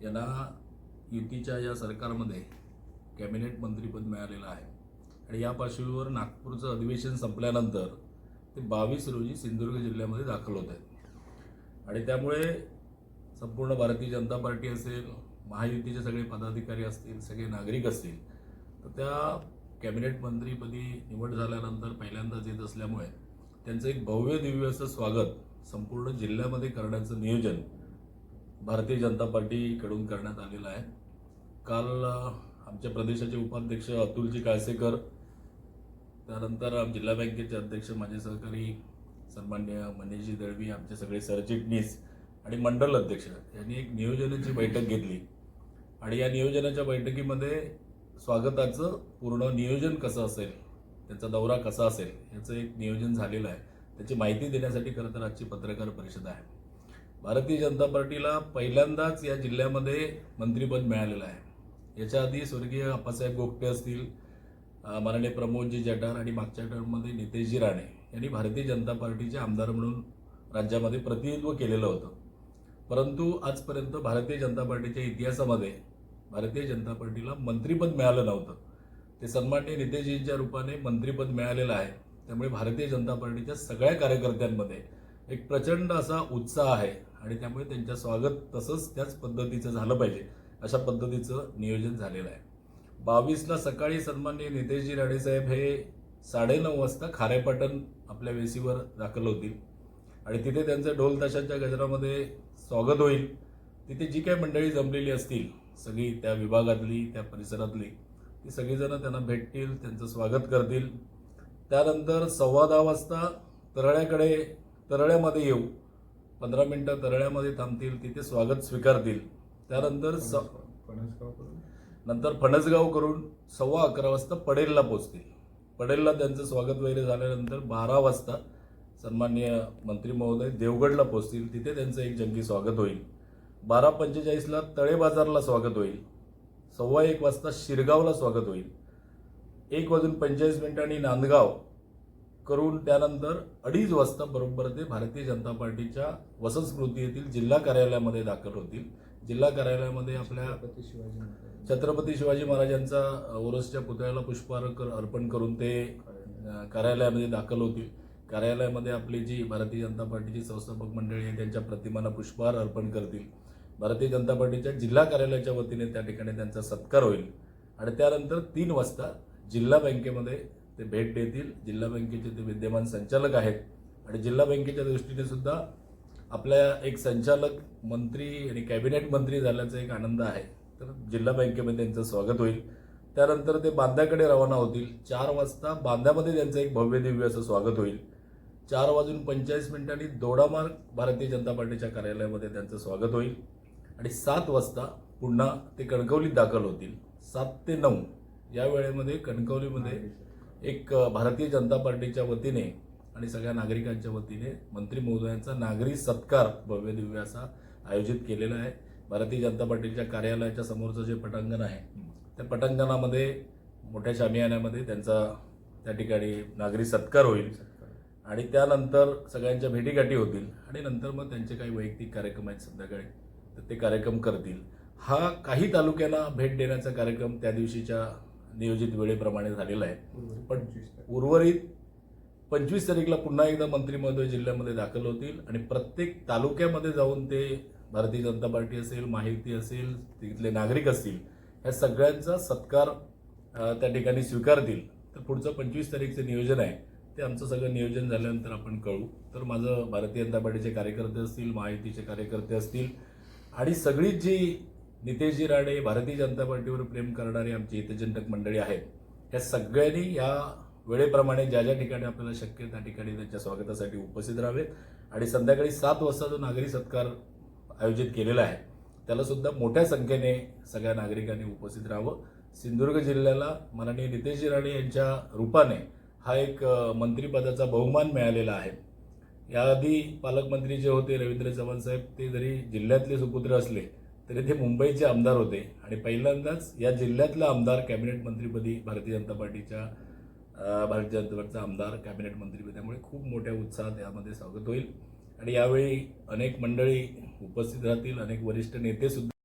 याला युतीच्या या सरकारमध्ये कॅबिनेट मंत्रीपद मिळालेलं आहे. आणि या पार्श्वभूमीवर नागपूरचं अधिवेशन संपल्यानंतर ते बावीस रोजी सिंधुदुर्ग जिल्ह्यामध्ये दाखल होत आहेत. आणि त्यामुळे संपूर्ण भारतीय जनता पार्टी असेल महायुतीचे सगळे पदाधिकारी असतील सगळे नागरिक असतील तर त्या कॅबिनेट मंत्रीपदी निवड झाल्यानंतर पहिल्यांदाच येत असल्यामुळे त्यांचं एक भव्य दिव्य असं स्वागत संपूर्ण जिल्ह्यामध्ये करण्याचं नियोजन भारतीय जनता पार्टीकडून करण्यात आलेलं आहे. काल आमच्या प्रदेशाचे उपाध्यक्ष अतुलजी काळसेकर त्यानंतर जिल्हा बँकेचे अध्यक्ष माझे सहकारी सन्मान्य मनीषजी दळवी आमचे सगळे सरचिटणीस आणि मंडल अध्यक्ष यांनी एक नियोजनाची बैठक घेतली. आणि या नियोजनाच्या बैठकीमध्ये स्वागताचं पूर्ण नियोजन कसं असेल त्यांचा दौरा कसा असेल याचं एक नियोजन झालेलं आहे. त्याची माहिती देण्यासाठी खरं तर आजची पत्रकार परिषद आहे. भारतीय जनता पार्टीला पहिल्यांदाच या जिल्ह्यामध्ये मंत्रिपद मिळालेलं आहे. याच्या आधी स्वर्गीय अप्पासाहेब गोगटे असतील माननीय प्रमोदजी जटार आणि मागच्या टर्ममध्ये नितेशजी राणे यांनी भारतीय जनता पार्टीचे आमदार म्हणून राज्यामध्ये प्रतिनिधित्व केलेलं होतं. परंतु आजपर्यंत भारतीय जनता पार्टीच्या इतिहासामध्ये भारतीय जनता पार्टीला मंत्रिपद मिळालं नव्हतं. ते सन्मान्य नितेशजींच्या रूपाने मंत्रिपद मिळालेलं आहे. त्यामुळे भारतीय जनता पार्टीच्या सगळ्या कार्यकर्त्यांमध्ये एक प्रचंड असा उत्साह आहे. आणि त्यामुळे त्यांच्या स्वागत तसंच त्याच पद्धतीचं झालं पाहिजे. अशा पद्धतीचं नियोजन झालेलं आहे. बावीसला सकाळी सन्माननीय नितेशजी राणेसाहेब हे साडेनऊ वाजता खारेपाटण आपल्या वेसीवर दाखल होतील. आणि तिथे त्यांचं ढोल ताशांच्या गजरामध्ये स्वागत होईल. तिथे जी काही मंडळी जमलेली असतील सगळी त्या विभागातली त्या परिसरातली ती सगळीजणं त्यांना भेटतील त्यांचं स्वागत करतील. त्यानंतर सव्वा दहा वाजता तरळ्याकडे तरळ्यामध्ये येऊ. पंधरा मिनटं तरळ्यामध्ये थांबतील तिथे स्वागत स्वीकारतील. त्यानंतर स नंतर फणसगाव करून सव्वा अकरा वाजता पडेलला पोचतील पडेलला त्यांचं स्वागत वगैरे झाल्यानंतर बारा वाजता सन्माननीय मंत्री महोदय देवगडला पोचतील तिथे त्यांचं एक जंगी स्वागत होईल. बारा पंचेचाळीसला तळे बाजारला स्वागत होईल. सव्वा एक वाजता शिरगावला स्वागत होईल. एक वाजून पंचेचाळीस मिनिटांनी नांदगाव करून त्यानंतर अडीच वाजता बरोबर ते भारतीय जनता पार्टीच्या वसंत स्मृती येथील जिल्हा कार्यालयामध्ये दाखल होतील. जिल्हा कार्यालयामध्ये आपल्या छत्रपती शिवाजी महाराजांचा ओरसच्या पुतळ्याला पुष्पहार कर- अर्पण करून ते कार्यालयामध्ये दाखल होतील. कार्यालयामध्ये आपली जी भारतीय जनता पार्टीची संस्थापक मंडळी आहे त्यांच्या प्रतिमांना पुष्पहार अर्पण करतील. भारतीय जनता पार्टीच्या जिल्हा कार्यालयाच्या वतीने त्या ठिकाणी त्यांचा सत्कार होईल. आणि त्यानंतर तीन वाजता जिल्हा बँकेमध्ये ते भेट देतील. जिल्हा बँकेचे ते विद्यमान संचालक आहेत. आणि जिल्हा बँकेच्या दृष्टीने सुद्धा आपल्या एक संचालक मंत्री आणि कॅबिनेट मंत्री झाल्याचा एक आनंद आहे. तर जिल्हा बँकेमध्ये त्यांचं स्वागत होईल. त्यानंतर ते बांद्याकडे रवाना होतील. चार वाजता बांद्यामध्ये त्यांचं एक भव्य दिव्य असं स्वागत होईल. चार वाजून पंचेचाळीस मिनिटांनी दोडामार्ग भारतीय जनता पार्टीच्या कार्यालयामध्ये त्यांचं स्वागत होईल. आणि सात वाजता पुन्हा ते कणकवलीत दाखल होतील. सात ते नऊ या वेळेमध्ये कणकवलीमध्ये एक भारतीय जनता पार्टीच्या वतीने आणि सगळ्या नागरिकांच्या वतीने मंत्री महोदयांचा नागरी सत्कार भव्य दिव्य असा आयोजित केलेला आहे. भारतीय जनता पार्टीच्या कार्यालयाच्या समोरचं जे पटांगण आहे त्या पटांगणामध्ये मोठ्या शामियान्यामध्ये त्यांचा त्या ठिकाणी नागरी सत्कार होईल. आणि त्यानंतर सगळ्यांच्या भेटीगाठी होतील आणि नंतर मग त्यांचे काही वैयक्तिक कार्यक्रम आहेत संध्याकाळी तर ते कार्यक्रम करतील. हा काही तालुक्यांना भेट देण्याचा कार्यक्रम त्या दिवशीच्या नियोजित वेळेप्रमाणे झालेला आहे. पण उर्वरित पंचवीस तारीखला पुन्हा एकदा मंत्री महोदय जिल्ह्यामध्ये दाखल होतील आणि प्रत्येक तालुक्यामध्ये जाऊन ते भारतीय जनता पार्टी असेल माहिती असेल तिथले नागरिक असतील ह्या सगळ्यांचा सत्कार त्या ठिकाणी स्वीकारतील. तर पुढचं पंचवीस तारीखचं नियोजन आहे. ते आमचं सगळं नियोजन झाल्यानंतर आपण कळू. तर माझं भारतीय जनता पार्टीचे कार्यकर्ते असतील महायुतीचे कार्यकर्ते असतील आणि सगळीच जी नितेशजी राणे भारतीय जनता पार्टीवर प्रेम करणारी आमची हितचिंतक मंडळी आहेत. या सगळ्यांनी या वेळेप्रमाणे ज्या ज्या ठिकाणी आपल्याला शक्य त्या ठिकाणी त्यांच्या स्वागतासाठी उपस्थित राहावेत आणि संध्याकाळी सात वाजता जो नागरी सत्कार आयोजित केलेला आहे त्याला सुद्धा मोठ्या संख्येने सगळ्या नागरिकांनी उपस्थित राहावं. सिंधुदुर्ग जिल्ह्याला माननीय नितेशजी राणे यांच्या रूपाने हा एक मंत्रिपदाचा बहुमान मिळालेला आहे. याआधी पालकमंत्री जे होते रवींद्र चव्हाण साहेब ते जरी जिल्ह्यातले सुपुत्र असले तरी ते मुंबईचे आमदार होते. आणि पहिल्यांदाच या जिल्ह्यातला आमदार कॅबिनेट मंत्रीपदी भारतीय जनता पार्टीच्या भारतीय जनता पार्टीचा आमदार कॅबिनेट मंत्रीपदी. त्यामुळे खूप मोठ्या उत्साहात यामध्ये स्वागत होईल. आणि यावेळी अनेक मंडळी उपस्थित राहतील. अनेक वरिष्ठ नेतेसुद्धा